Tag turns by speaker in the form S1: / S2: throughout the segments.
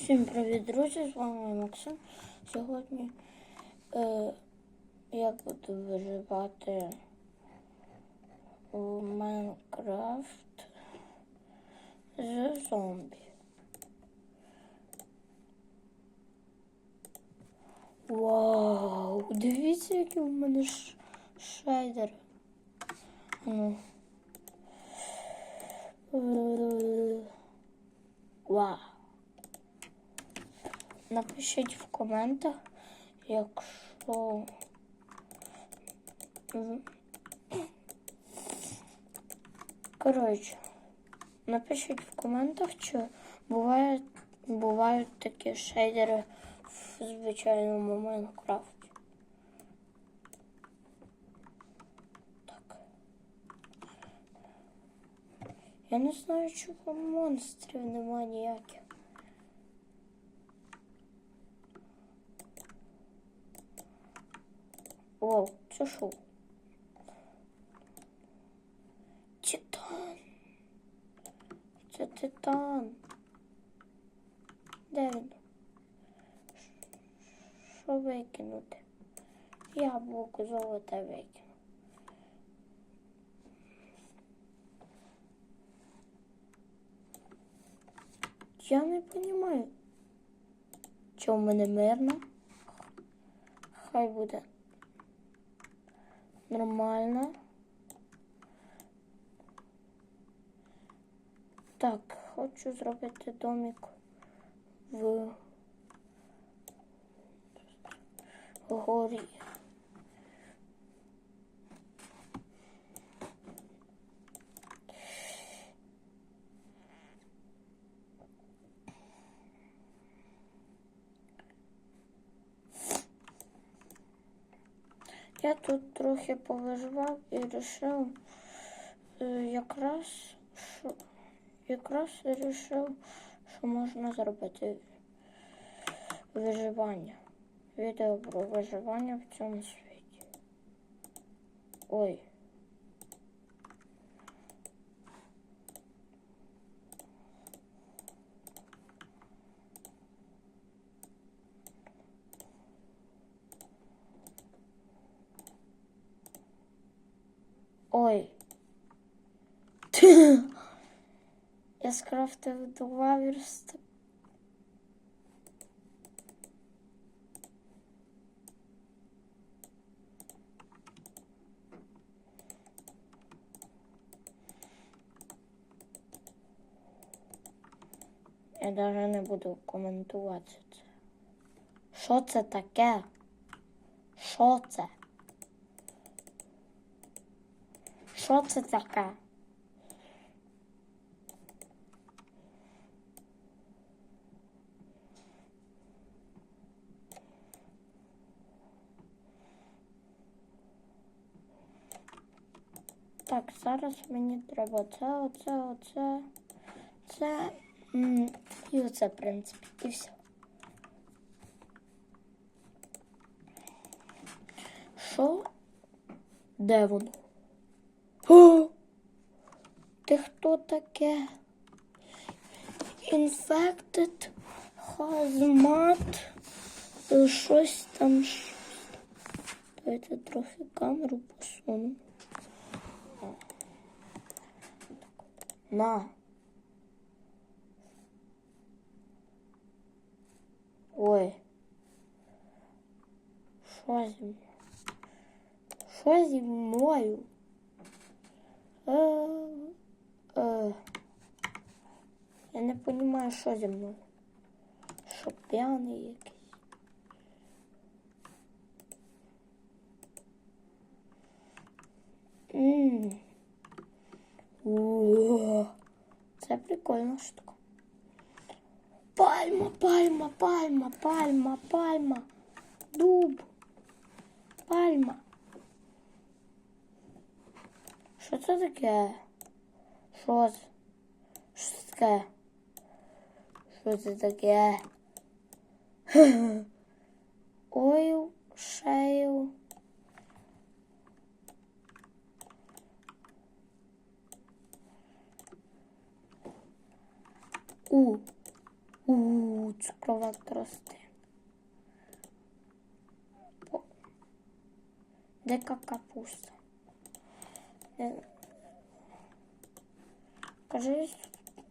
S1: Всім привіт, друзі! З вами Максим. Сьогодні е, я буду виживати у Майнкрафт з зомбі. Вау! Дивіться, які у мене ш- шейдери. Ну. Вау! Напишіть в коментах, якщо коротше, напишіть в коментах, чи бувають, бувають такі шейдери в звичайному Майнкрафті. Так. Я не знаю, чого монстрів немає ніяких. О, це що? Титан. Це титан. Де він? Що викинути? Яблуко золоте викину. Я не розумію, чому мене мирно. Хай буде нормально. Так, хочу зробити домик в горі. Я тут трохи повиживав і вирішив е, якраз, що, якраз вирішив, що можна зробити виживання. Відео про виживання в цьому світі. Ой. Ой. Я скрафтив два верста. Я навіть не буду коментувати це. Що це таке? Що це? Що це таке? Так, зараз мені треба це, оце, оце, це і оце, в принципі, і все. Що? Де воно? О! Ти хто таке? Infected hazmat. Щось там. щось. Давайте трохи камеру посуну. На. Ой. Що зі мною? Що? Е, я не розумію, що зі мною. Що п'яний якийсь. Ммм. Це прикольна штука. Пальма, пальма, пальма, пальма, пальма. Дуб. Пальма. Що це таке? Що це? Що це таке? Що це таке? Ойл, шейл. У. У, цукрова тростина. О, Дика капуста. Кажись,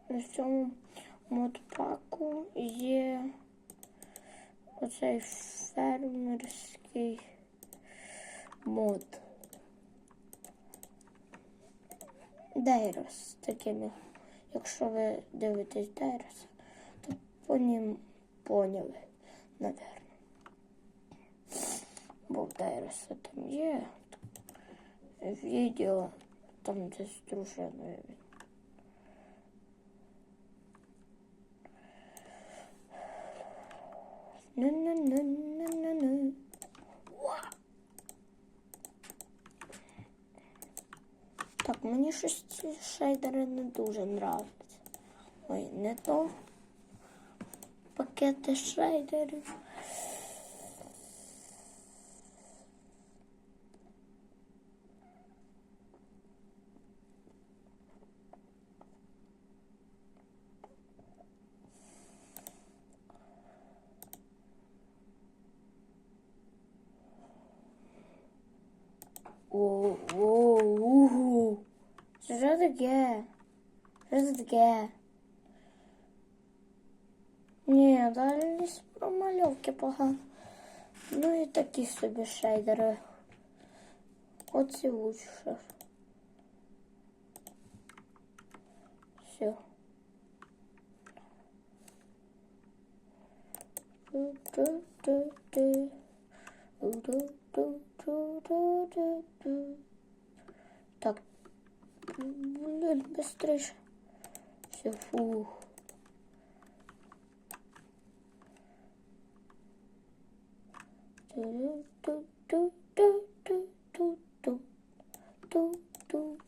S1: в цьому модпаку є оцей фермерський мод. Дейрос такими. Якщо ви дивитесь Дейрос, то по ним поняли, напевно. Бо в Дейроса там є відео, там де з дружиною він. Ну-ну-ну-ну-ну-ну. Уа! Так, мені щось ці шейдери не дуже нравляться. Ой, не то. Пакети шейдерів. О, о, у. Що це таке? Що це таке? Ні, далі з промальовки погано. Ну і такі собі шейдери. Оці лучше. Все. Ду-ду-ду-ду. Так. Блин, быстрее. Все, фух. Ту-ду-ду-ду-ду-ду-ду-ду.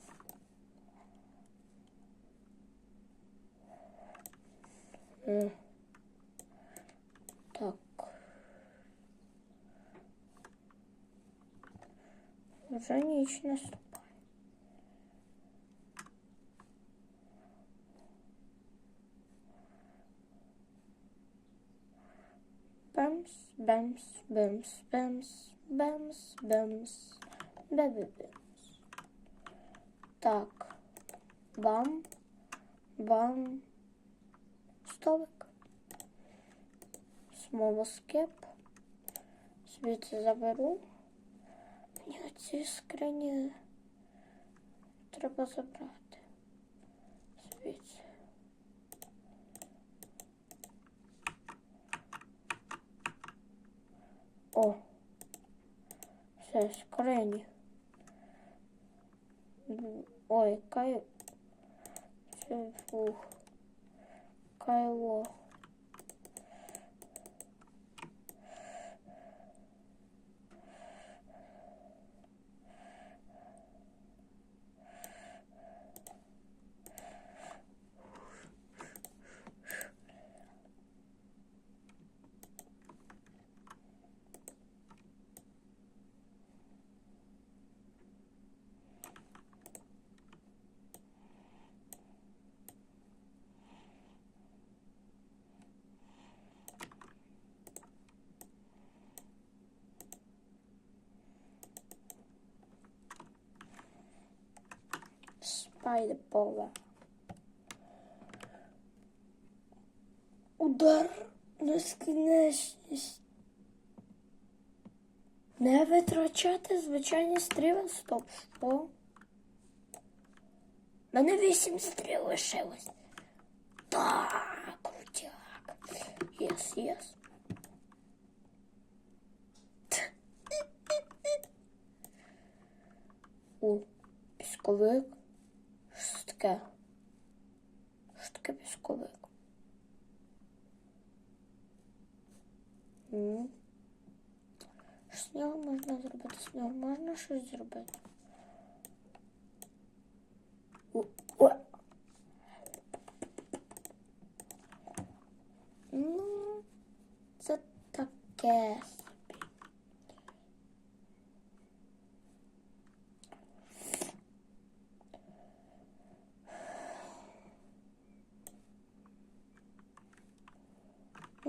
S1: Вже ніч наступає. Бемс, бемс, бемс, бемс, бемс, бемс, бебі бемс. Так. Бам, бам, столик. Смолоскип. Звідси заберу. Мені оці скрині треба забрати. Звідси. О, все, скрині. Ой, кай... Це, фух. Кайло. Spider Power. Удар нескінченність. Не витрачати звичайні стріли. Стоп. Що? Мене вісім стріл лишилось. Так, крутяк. Єс, єс. О, пісковик. Таке? Що таке пісковик? З нього можна зробити? З нього можна щось зробити? О. Ну, це таке собі.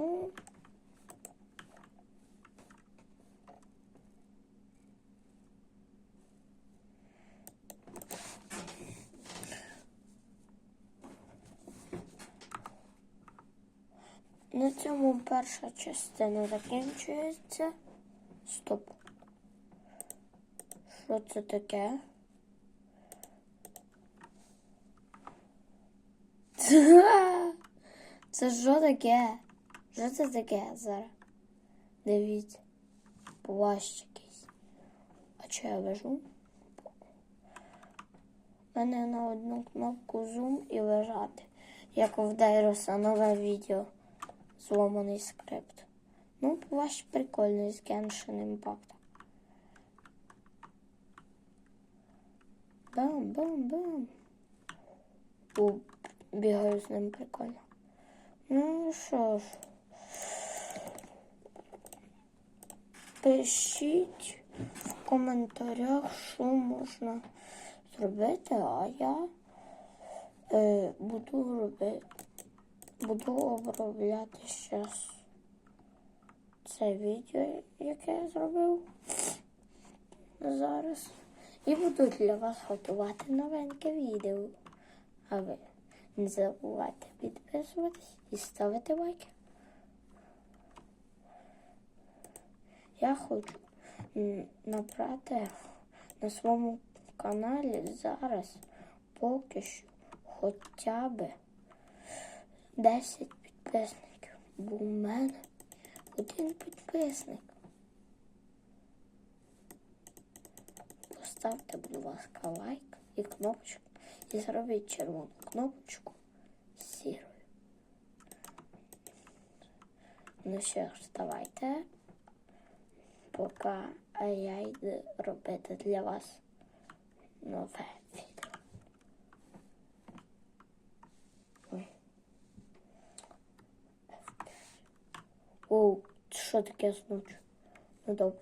S1: зум. На цьому перша частина закінчується. Стоп. Що це таке? Це що таке? Що це таке зараз? Дивіться. Плащ якийсь. А чи я вижу? У мене на одну кнопку зум і лежати. Як в Дайроса нове відео. Зломаний скрипт. Ну, плащ прикольний з Genshin Impact. Бам-бам-бам. Бігаю з ним прикольно. Ну що ж. Пишіть в коментарях, що можна зробити, а я е, буду робити. Буду обробляти зараз це відео, яке я зробив зараз. І буду для вас готувати новеньке відео. А ви не забувайте підписуватись і ставити лайки. Я хочу набрати на своєму каналі зараз поки що хоча б 10 підписників. Бо у мене один підписник. Поставте, будь ласка, лайк і кнопочку. І зробіть червону кнопочку сірою. Ну що ж, давайте. Поки я йду робити для вас нове відео. Ой. Оу, що таке зночі? Ну добре.